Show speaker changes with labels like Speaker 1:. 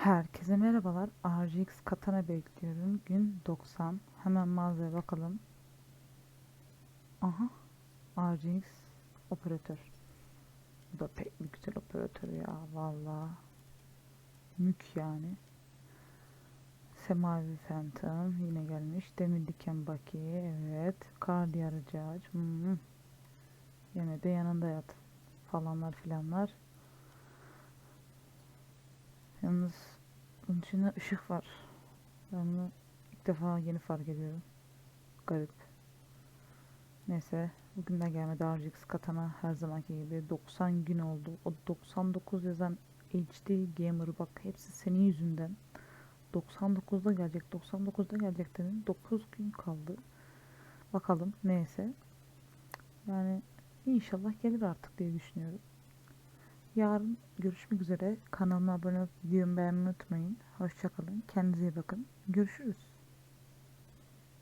Speaker 1: Herkese merhabalar. RGX Katana bekliyorum. Gün 90. Hemen mağazaya bakalım. Aha. RGX operatör. Bu da pek bir güzel operatör ya. Vallahi. Mük yani. Semavi Phantom yine gelmiş. Demir diken baki. Evet. Kar. Hmm. Yine de yanında yat. Falanlar filanlar. Yalnız bunun içinde ışık var. Ben bunu ilk defa yeni fark ediyorum. Garip. Neyse bugün de gelmedi RGX katana her zamanki gibi 90 gün oldu. O 99 yazan HD Gamer bak hepsi senin yüzünden. 99'da gelecek 99'da gelecek dedin 9 gün kaldı. Bakalım neyse. Yani inşallah gelir artık diye düşünüyorum. Yarın görüşmek üzere. Kanalıma abone olup videomu beğenmeyi unutmayın. Hoşçakalın. Kendinize iyi bakın. Görüşürüz.